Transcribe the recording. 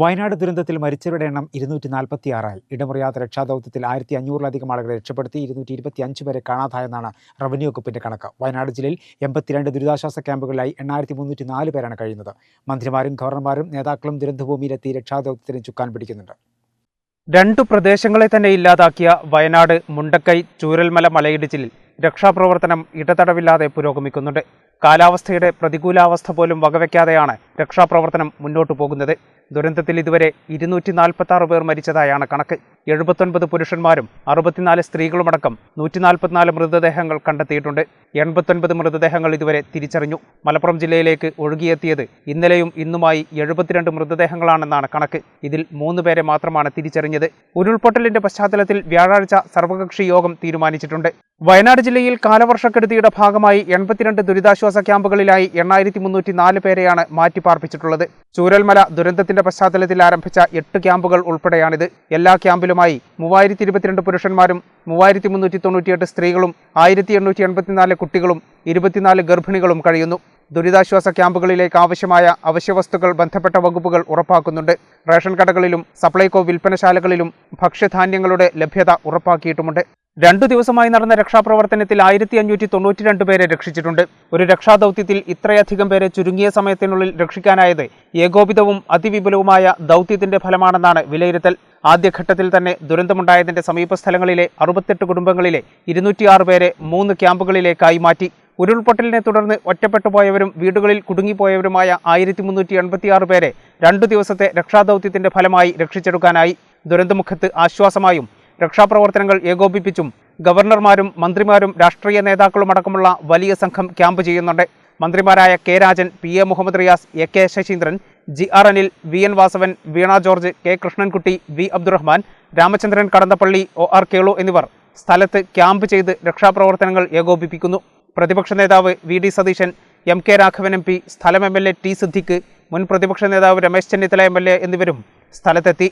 വയനാട് ദുരന്തത്തിൽ മരിച്ചവരുടെ എണ്ണം ഇരുന്നൂറ്റി നാൽപ്പത്തി ആറായി ഇടമുറിയാത്ത രക്ഷാദൗത്യത്തിൽ ആയിരത്തി അഞ്ഞൂറിലധികം ആളുകളെ രക്ഷപ്പെടുത്തി ഇരുന്നൂറ്റി ഇരുപത്തി അഞ്ച് പേരെ കാണാതായെന്നാണ് റവന്യൂ വകുപ്പിന്റെ കണക്ക്. വയനാട് ജില്ലയിൽ എൺപത്തിരണ്ട് ദുരിതാശ്വാസ ക്യാമ്പുകളിലായി എണ്ണായിരത്തി മുന്നൂറ്റി നാല് പേരാണ് കഴിയുന്നത്. മന്ത്രിമാരും ഗവർണർമാരും നേതാക്കളും ദുരന്തഭൂമിയിലെത്തി രക്ഷാദൗത്യത്തിന് ചുക്കാൻ പിടിക്കുന്നുണ്ട്. രണ്ടു പ്രദേശങ്ങളെ തന്നെ ഇല്ലാതാക്കിയ വയനാട് മുണ്ടക്കൈ ചൂരൽമല മലയിടിച്ചിലിൽ രക്ഷാപ്രവർത്തനം ഇടതടവില്ലാതെ പുരോഗമിക്കുന്നുണ്ട്. കാലാവസ്ഥയുടെ പ്രതികൂലാവസ്ഥ പോലും വകവയ്ക്കാതെയാണ് രക്ഷാപ്രവർത്തനം മുന്നോട്ടു പോകുന്നത്. ദുരന്തത്തിൽ ഇതുവരെ ഇരുന്നൂറ്റി നാൽപ്പത്തി പേർ മരിച്ചതായാണ് കണക്ക്. എഴുപത്തൊൻപത് പുരുഷന്മാരും അറുപത്തിനാല് സ്ത്രീകളുമടക്കം നൂറ്റി നാൽപ്പത്തിനാല് മൃതദേഹങ്ങൾ കണ്ടെത്തിയിട്ടുണ്ട്. എൺപത്തൊൻപത് മൃതദേഹങ്ങൾ ഇതുവരെ തിരിച്ചറിഞ്ഞു. മലപ്പുറം ജില്ലയിലേക്ക് ഒഴുകിയെത്തിയത് ഇന്നലെയും ഇന്നുമായി എഴുപത്തിരണ്ട് മൃതദേഹങ്ങളാണെന്നാണ് കണക്ക്. ഇതിൽ മൂന്ന് പേരെ മാത്രമാണ് തിരിച്ചറിഞ്ഞത്. ഉരുൾപൊട്ടലിന്റെ പശ്ചാത്തലത്തിൽ വ്യാഴാഴ്ച സർവകക്ഷി യോഗം തീരുമാനിച്ചിട്ടുണ്ട്. വയനാട് ജില്ലയിൽ കാലവർഷക്കെടുതിയുടെ ഭാഗമായി എൺപത്തിരണ്ട് ദുരിതാശ്വാസ ക്യാമ്പുകളിലായി എണ്ണായിരത്തി മുന്നൂറ്റി നാല് പേരെയാണ് മാറ്റിപ്പാർപ്പിച്ചിട്ടുള്ളത് ചൂരൽമല ദുരന്തത്തിന്റെ പശ്ചാത്തലത്തിൽ ആരംഭിച്ച എട്ട് ക്യാമ്പുകൾ ഉൾപ്പെടെയാണിത്. എല്ലാ ക്യാമ്പിലുമായി മൂവായിരത്തി ഇരുപത്തിരണ്ട് പുരുഷന്മാരും മൂവായിരത്തി മുന്നൂറ്റി തൊണ്ണൂറ്റിയെട്ട് സ്ത്രീകളും ആയിരത്തി എണ്ണൂറ്റി എൺപത്തിനാല് കുട്ടികളും ഇരുപത്തിനാല് ഗർഭിണികളും കഴിയുന്നു. ദുരിതാശ്വാസ ക്യാമ്പുകളിലേക്ക് ആവശ്യമായ അവശ്യവസ്തുക്കൾ ബന്ധപ്പെട്ട വകുപ്പുകൾ ഉറപ്പാക്കുന്നുണ്ട്. റേഷൻ കടകളിലും സപ്ലൈകോ വിൽപ്പനശാലകളിലും ഭക്ഷ്യധാന്യങ്ങളുടെ ലഭ്യത ഉറപ്പാക്കിയിട്ടുമുണ്ട്. രണ്ടു ദിവസമായി നടന്ന രക്ഷാപ്രവർത്തനത്തിൽ ആയിരത്തി അഞ്ഞൂറ്റി തൊണ്ണൂറ്റി രണ്ട് പേരെ രക്ഷിച്ചിട്ടുണ്ട്. ഒരു രക്ഷാദൗത്യത്തിൽ ഇത്രയധികം പേരെ ചുരുങ്ങിയ സമയത്തിനുള്ളിൽ രക്ഷിക്കാനായത് ഏകോപിതവും അതിവിപുലവുമായ ദൗത്യത്തിന്റെ ഫലമാണെന്നാണ് വിലയിരുത്തൽ. ആദ്യഘട്ടത്തിൽ തന്നെ ദുരന്തമുണ്ടായതിന്റെ സമീപ സ്ഥലങ്ങളിലെ അറുപത്തെട്ട് കുടുംബങ്ങളിലെ ഇരുന്നൂറ്റിയാറ് പേരെ മൂന്ന് ക്യാമ്പുകളിലേക്കായി മാറ്റി. ഉരുൾപൊട്ടലിനെ തുടർന്ന് ഒറ്റപ്പെട്ടു പോയവരും വീടുകളിൽ കുടുങ്ങിപ്പോയവരുമായ ആയിരത്തി മുന്നൂറ്റി എൺപത്തിയാറ് പേരെ രണ്ടു ദിവസത്തെ രക്ഷാദൗത്യത്തിന്റെ ഫലമായി രക്ഷിച്ചെടുക്കാനായി. ദുരന്തമുഖത്ത് ആശ്വാസമായും രക്ഷാപ്രവർത്തനങ്ങൾ ഏകോപിപ്പിച്ചും ഗവർണർമാരും മന്ത്രിമാരും രാഷ്ട്രീയ നേതാക്കളും അടക്കമുള്ള വലിയ സംഘം ക്യാമ്പ് ചെയ്യുന്നുണ്ട്. മന്ത്രിമാരായ K Rajan P A Muhammad Riyas A K Saseendran G R Anil V N Vasavan Veena George K Krishnankutty V Abdurahiman Ramachandran Kadannappally O R Kelu എന്നിവർ സ്ഥലത്ത് ക്യാമ്പ് ചെയ്ത് രക്ഷാപ്രവർത്തനങ്ങൾ ഏകോപിപ്പിക്കുന്നു. പ്രതിപക്ഷ നേതാവ് V D Satheesan M K Raghavan M P സ്ഥലം M L A T Siddique മുൻ പ്രതിപക്ഷ നേതാവ് Ramesh Chennithala M L A എന്നിവരും സ്ഥലത്തെത്തി.